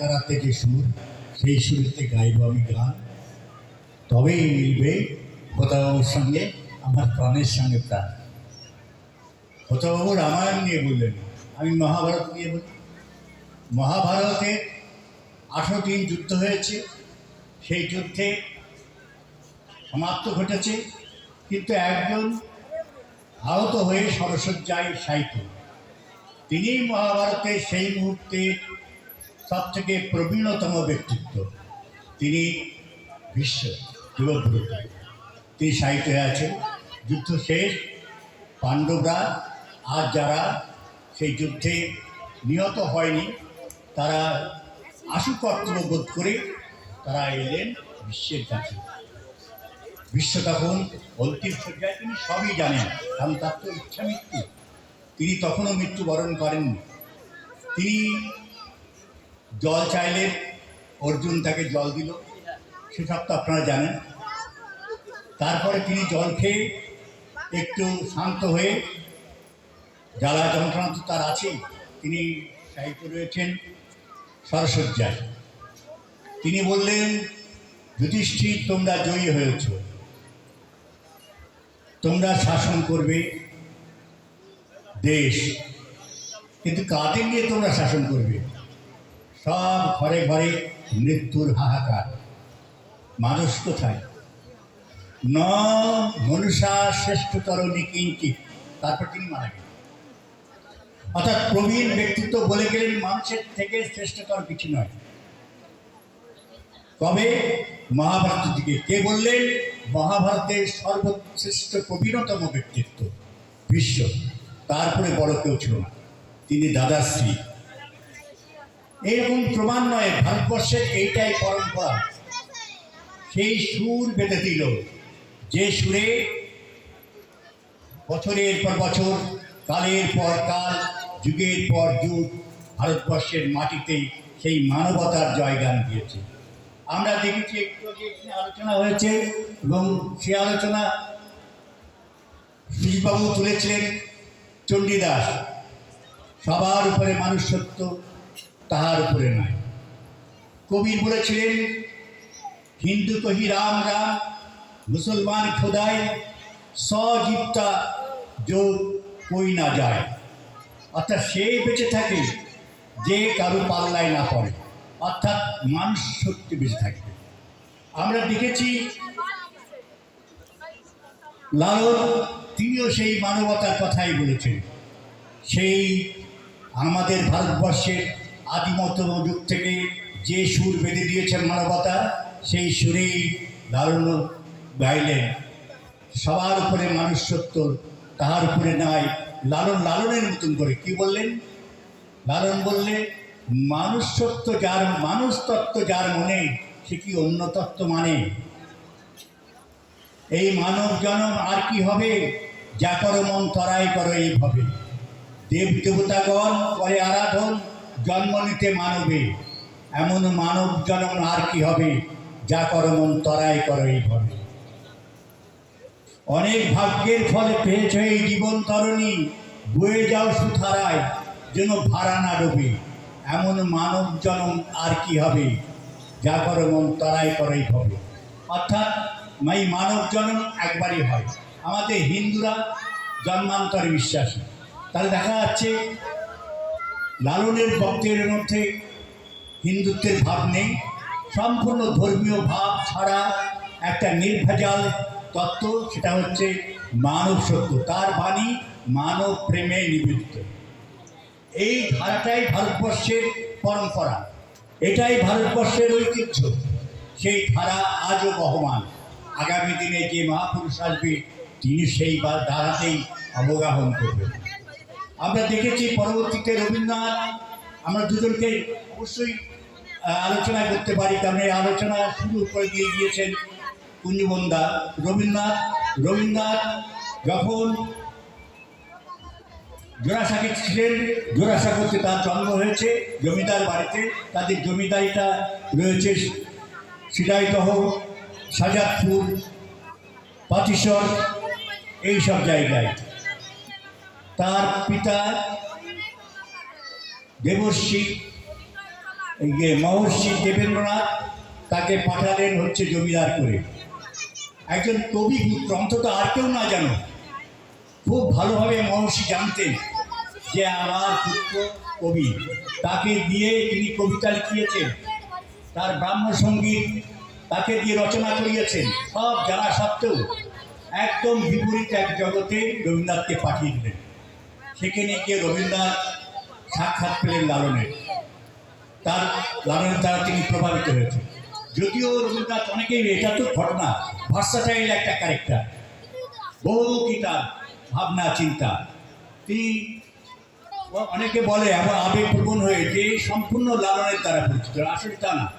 একতারাতে যে সুর, সেই সুরেতে গাইব আমি গান। তবেই মিলবে খোদাবাবুর সঙ্গে আমার প্রাণের সঙ্গে প্রাণ। খোদাবাবু রামায়ণ নিয়ে বললেন, আমি মহাভারত নিয়ে বলি। মহাভারতে আঠেরো দিন যুদ্ধ হয়েছে, সেই যুদ্ধে সমাপ্ত ঘটেছে, কিন্তু একজন আহত হয়ে সরসজ্জায় সাহিত্য তিনি মহাভারতের সেই মুহূর্তে সব থেকে প্রবীণতম ব্যক্তিত্ব তিনি বিশ্ব যুগভূত তিনি সাহিত্য হয়ে আছেন, যুদ্ধ শেষ, পাণ্ডবরা, আর যারা সেই যুদ্ধে নিহত হয়নি, তারা আশু কর্তব্য বোধ করে তারা এলেন বিশ্বের কাছে। বিশ্ব তখন অন্তিম সজ্জায় তিনি সবই জানেন, কারণ তার তো ইচ্ছা মৃত্যু তিনি তখনও মৃত্যুবরণ করেননি। তিনি জল চাইলে অর্জুন তাকে জল দিল। সেসব তো আপনারা জানেন। তারপরে তিনি জল খেয়ে একটু শান্ত হয়ে জ্বালা যন্ত্রণা তো তার আছেই তিনি সাহিত্য রয়েছেন সরসজ্জায়। তিনি বললেন, যুধিষ্ঠির, তোমরা জয়ী হয়েছ। তোমরা শাসন করবে দেশ। কিন্তু কাদের নিয়ে তোমরা শাসন করবে? সব ঘরে ঘরে মৃত্যুর হাহাকার। মানুষ কোথায়? ন মনুষা শ্রেষ্ঠতর নিকিঞ্চিত। তারপর তিনি মারা গেলেন। অর্থাৎ প্রবীণ ব্যক্তিত্ব বলে গেলেন, মানুষের থেকে শ্রেষ্ঠতর কিছু নয়। তবে মহাভারত দিকে। কে বললেন? মহাভারতের সর্বশ্রেষ্ঠ প্রবীণতম ব্যক্তিত্ব। বিশ্ব। তারপরে বড় কেউ ছিল না। তিনি দাদাশ্রী এরকম প্রমাণ নয়, ভারতবর্ষের এইটাই পরম্পরা। সেই সুর বেঁধে দিল। যে সুরে বছরের পর বছর, কালের পর কাল, যুগের পর যুগ, ভারতবর্ষের মাটিতে সেই মানবতার জয়গান দিয়েছে। আমরা দেখেছি একটু এখানে আলোচনা হয়েছে এবং সে আলোচনা সুজিতবাবু তুলেছিলেন চণ্ডীদাস। সবার উপরে মানুষ সত্য তাহার উপরে নয় কবির বলেছিলেন, হিন্দু কহি রাম রাম, মুসলমান খোদায় সজীবতা যোগ কই না যায়। অর্থাৎ সেই বেঁচে থাকে যে কারও পাল্লায় না পড়ে। অর্থাৎ মানুষ সত্যি বেঁচে থাকবে আমরা দেখেছি, লালন তিনিও সেই মানবতার কথাই বলেছেন। সেই আমাদের ভারতবর্ষের আদিমতম যুগ থেকে যে সুর বেঁধে দিয়েছেন মানবতার, সেই সুরেই লালন গাইলেন। সবার উপরে মানুষ সত্য তাহার উপরে নাই। লালন লালনের মতন করে কি বললেন? লালন বললে মানুষ সত্য যার মানুষ তত্ত্ব যার মনে, সে কি অন্য তত্ত্ব মানে? এই মানব জনম আর কি হবে? যা করো মন তরাই করো এইভাবে। দেব দেবতাগণ করে আরাধন জন্ম নিতে মানবে। এমন মানব জনম আর কি হবে? যা করো তরাই করো এইভাবে। অনেক ভাগ্যের ফলে পেয়েছ এই জীবন তরণী। বয়ে যাও সুথারায়, যেন ভাড়া না ডোবে। এমন মানব জনম আর কি হবে? যা করো মন তরাই করেই হবে অর্থাৎ, এই মানব জনম একবারই হয়। আমাদের হিন্দুরা জন্মান্তরে বিশ্বাসী। তাহলে দেখা যাচ্ছে লালনের বক্তের মধ্যে হিন্দুত্বের ভাব নেই। সম্পূর্ণ ধর্মীয় ভাব ছাড়া একটা নির্ভেজাল তত্ত্ব, সেটা হচ্ছে মানব সত্য। তার বাণী মানব প্রেমে নিবেদিত এই ধারাটাই ভারতবর্ষের পরম্পরা। এটাই ভারতবর্ষের ঐতিহ্য। সেই ধারা আজও বহমান। আগামী দিনে যে মহাপুরুষ আসবে, তিনি সেই ধারাতেই অবগাহন করবেন। আমরা দেখেছি পরবর্তীতে রবীন্দ্রনাথ, আমরা দুজনকে অবশ্যই আলোচনা করতে পারি, কারণ এই আলোচনা শুরু করে দিয়ে গিয়েছেন কুঞ্জবন্দা। রবীন্দ্রনাথ রবীন্দ্রনাথ যখন জোড়াসাঁকে ছিলেন, জোড়াসাঁকোতে তার জন্ম হয়েছে, জমিদার বাড়িতে, তাদের জমিদারিটা রয়েছে সিরাইদহ, সাজাদপুর পাতিসর এইসব জায়গায়। তার পিতা দেবশ্রী এই যে মহর্ষি দেবেন্দ্রনাথ, তাকে পাঠালেন হচ্ছে জমিদার করে। একজন কবি পুত্র, অন্তত আর কেউ না জানো। খুব ভালোভাবে মহর্ষি জানতেন যে আমার পুত্র কবি। তাকে দিয়ে তিনি কবিতা লিখিয়েছেন, তার ব্রাহ্ম সংগীত তাকে দিয়ে রচনা করিয়েছেন, সব জানা সত্ত্বেও একদম বিপরীত এক জগতে রবীন্দ্রনাথকে পাঠিয়ে দিলেন। সেখানে গিয়ে রবীন্দ্রনাথ সাক্ষাৎ পেলেন লালনের তার লালনের দ্বারা তিনি প্রভাবিত হয়েছেন। যদিও রবীন্দ্রনাথ অনেকেই এটা তো ঘটনা, ভার্সাটাইল একটা ক্যারেক্টার। বহুমুখী তার ভাবনা, চিন্তা। তিনি অনেকে বলে আবার আবেগপ্রবণ হয়ে যে সম্পূর্ণ লালনের দ্বারা পরিচিত। আসলে তা না।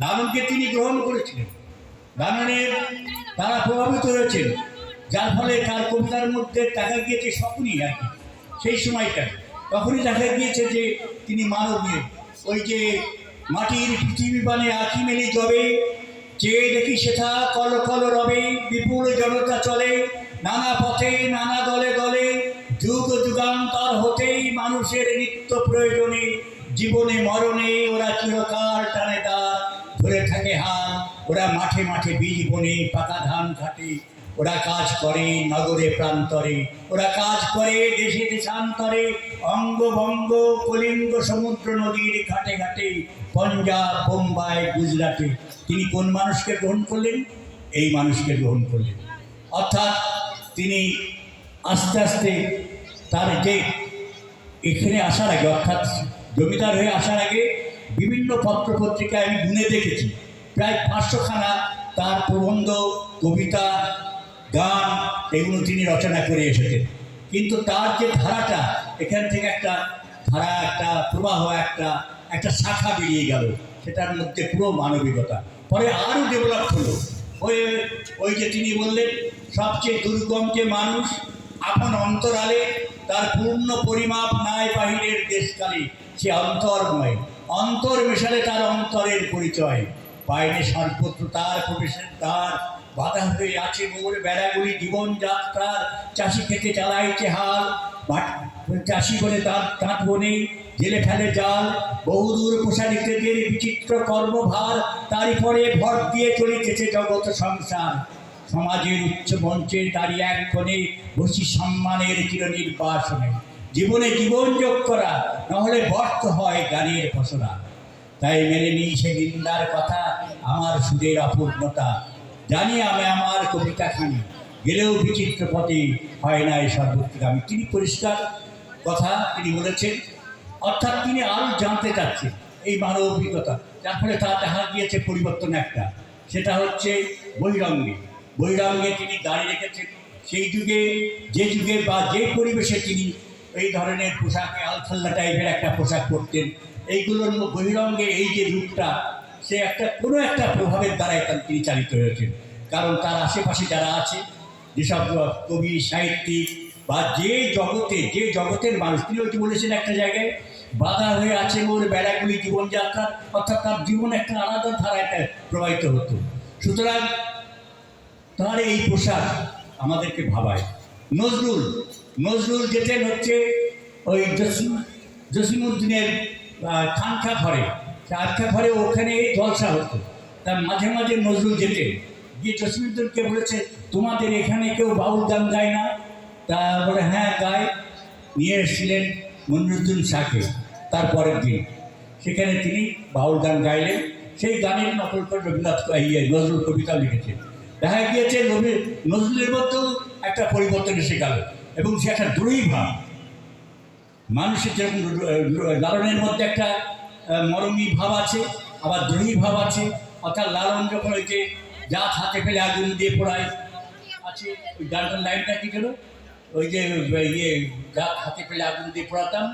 লালনকে তিনি গ্রহণ করেছিলেন। লালনের তারা প্রভাবিত হয়েছেন। যার ফলে তার কবিতার মধ্যে দেখা গিয়েছে স্বপ্নই আর কি। সেই সময়টা। তখনই দেখা গিয়েছে যে তিনি মানবীয় ওই যে মাটির পৃথিবী বানে আঁকি মেলি জবে চেয়ে দেখি সেথা কল কল রবে, বিপুল জনতা চলে, নানা পথে, নানা দলে দলে, যুগ যুগান্তর হতেই মানুষের নিত্য প্রয়োজনে, জীবনে মরণে ওরা চিরকাল টানে তার ধরে থাকে হাত, ওরা মাঠে মাঠে বীজ বনে পাকা ধান কাটে ওরা কাজ করে নগরে প্রান্তরে, ওরা কাজ করে দেশে দেশান্তরে, অঙ্গভঙ্গ কলিঙ্গ সমুদ্র নদীর ঘাটে ঘাটে, পঞ্জাব, বোম্বাই, গুজরাটে। তিনি কোন মানুষকে গ্রহণ করলেন? এই মানুষকে গ্রহণ করলেন। অর্থাৎ তিনি আস্তে আস্তে তার যে এখানে আসার আগে, অর্থাৎ জমিদার হয়ে আসার আগে বিভিন্ন পত্রপত্রিকায় আমি গুনে দেখেছি। প্রায় পাঁচশোখানা তার প্রবন্ধ, কবিতা গান এগুলো তিনি রচনা করে এসেছেন। কিন্তু তার যে ধারাটা, এখান থেকে একটা ধারা, একটা প্রবাহ, একটা একটা শাখা বেরিয়ে গেল। সেটার মধ্যে পুরো মানবিকতা। পরে আরও ডেভেলপ হলো। ওই ওই যে তিনি বললেন, সবচেয়ে দুর্গম যে মানুষ, আপন অন্তরালে তার পূর্ণ পরিমাপ নাই বাহিরের দেশকালে, সে অন্তর্ময়। অন্তর মেশালে তার অন্তরের পরিচয়। বাইরে সর্বত্র তার প্রবেশের দ্বার বাধা হয়ে আছে মোর বেড়াগুলি জীবনযাত্রার চাষি খেতে চালাইছে হাল। চাষি বলে তার তাঁত বনে জেলে ফেলে জাল। বহুদূর প্রসারিতদের বিচিত্র কর্মভার, তারই পরে ভর দিয়ে চলিতেছে জগৎ সংসার। সমাজের উচ্চ মঞ্চে দাঁড়িয়ে এক কোণে বসি সম্মানের চির নির্বাসনে জীবনে জীবন যোগ করা, নাহলে ব্যর্থ হয় গানের ফসলা। তাই মেনে নিই সে নিন্দার কথা, আমার সুদের অপূর্ণতা। জানি আমি আমার কবিতা খানি। গেলেও বিচিত্র পথে হয় না এই সর্বত্রগামী তিনি পরিষ্কার কথা তিনি বলেছেন। অর্থাৎ তিনি আরও জানতে চাচ্ছেন এই মানব অভিজ্ঞতা। যার ফলে তার দেখা গিয়েছে পরিবর্তন একটা। সেটা হচ্ছে বৈরঙ্গে। বৈরঙ্গে তিনি দাঁড়িয়ে রেখেছেন। সেই যুগে, যে যুগে বা যে পরিবেশে তিনি এই ধরনের পোশাকে আলফাল্লা টাইপের একটা পোশাক পরতেন, এইগুলোর বহিরঙ্গে এই যে রূপটা সে একটা কোনো একটা প্রভাবের দ্বারাই তিনি চালিত হয়েছেন কারণ তার আশেপাশে যারা আছে, যেসব কবি, সাহিত্যিক বা যে জগতে, যে জগতের মানুষ, তিনি ওইটি বলেছেন একটা জায়গায়, বাধা হয়ে আছে ওর বেড়াগুলি জীবনযাত্রা অর্থাৎ তার জীবন একটা আলাদা ধারায় প্রবাহিত হতো। সুতরাং তার এই পোশাক আমাদেরকে ভাবায়। নজরুল নজরুল যেতেন হচ্ছে ওই জসিম জসিমুদ্দিনের খানকা ঘরে। খানকা ঘরে ওখানে এই জলসা হতো। তার মাঝে মাঝে নজরুল যেতেন গিয়ে জসিমুদ্দিনকে বলেছে, তোমাদের এখানে কেউ বাউল গান গায় না? তা বলে হ্যাঁ গায়। নিয়ে এসেছিলেন মনিরুদ্দিন শাহকে তারপরের দিন। সেখানে তিনি বাউল গান গাইলেন। সেই গানের নকল করে রবীন্দ্রনাথ নজরুল কবিতা লিখেছেন। দেখা গিয়েছে রবি নজরুলের মধ্যেও একটা পরিবর্তন এসে গেল এবং সে একটা দ্রোহী ভাব মানুষের যেরকম লালনের মধ্যে একটা মরমী ভাব আছে, আবার দ্রোহী ভাব আছে। অর্থাৎ লালন যখন ওই যে জাত হাতে ফেলে আগুন দিয়ে পোড়ায়, আছে, ওই গানটার লাইনটা কি গেল? ওই যে ইয়ে জাত হাতে ফেলে আগুন দিয়ে পোড়াতাম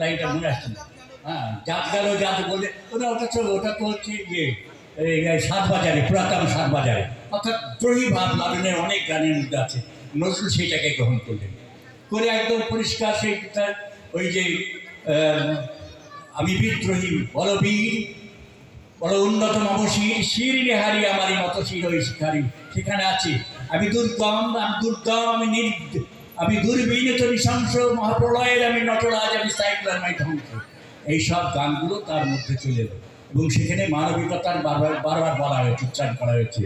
লাইনটা মনে আসছে না। হ্যাঁ জাত গেল, জাত বললে, ওটা ওটা তো ওটা তো হচ্ছে ইয়ে এই এই, সাত বাজারে, পুরাতন সাত বাজারে। অর্থাৎ দ্রোহী ভাব লালনের অনেক গানের মধ্যে আছে। নজরুল সেইটাকে গ্রহণ করলেন। করে একদম পরিষ্কার সেই ওই যে আমি বিদ্রোহী বল বীর বড় উন্নত মমশির শির নেহারি আমারই মতো শির ওই শিকারী। সেখানে আছে। আমি দুর্গম আমি দুর্গম, আমি নির আমি দুর্বিনীত নৃশংস মহাপ্রলয়ের, আমি নটরাজ, আমি সাইক্লার মাই ধ্বংস। এই সব গানগুলো তার মধ্যে চলে এলো। এবং সেখানে মানবিকতার বারবার বারবার বলা হয়েছে, উচ্চারণ করা হয়েছে।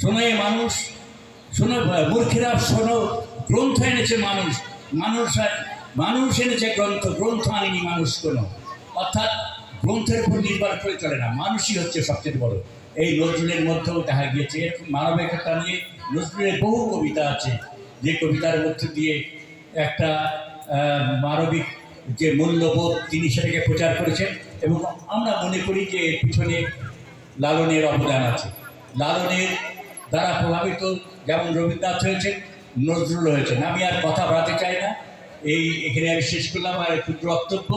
শোনো মানুষ, শোনো, মূর্খেরা, শোনো, গ্রন্থ এনেছে মানুষ। মানুষ মানুষ এনেছে গ্রন্থ গ্রন্থ আনেনি মানুষ কোনো। অর্থাৎ গ্রন্থের উপর নির্ভর করে চলে না। মানুষই হচ্ছে সবচেয়ে বড়। এই নজরুলের মধ্যেও দেখা গিয়েছে, এরকম মানবিকতা নিয়ে নজরুলের বহু কবিতা আছে। যে কবিতার মধ্যে দিয়ে একটা মানবিক যে মূল্যবোধ তিনি সেটাকে প্রচার করেছেন এবং আমরা মনে করি যে এর পিছনে লালনের অবদান আছে। লালনের দ্বারা প্রভাবিত যেমন রবীন্দ্রনাথ হয়েছেন, নজরুল হয়েছেন। আমি আর কথা বাড়াতে চাই না। এই এখানে আমি শেষ করলাম, আর ক্ষুদ্র বক্তব্য।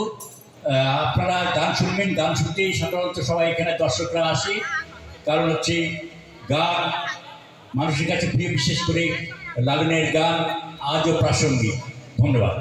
আপনারা গান শুনবেন, গান শুনতেই সাধারণত সবাই এখানে দর্শকরা আসে। কারণ হচ্ছে গান মানুষের কাছে প্রিয়, বিশেষ করে লালনের গান আজও প্রাসঙ্গিক। ধন্যবাদ।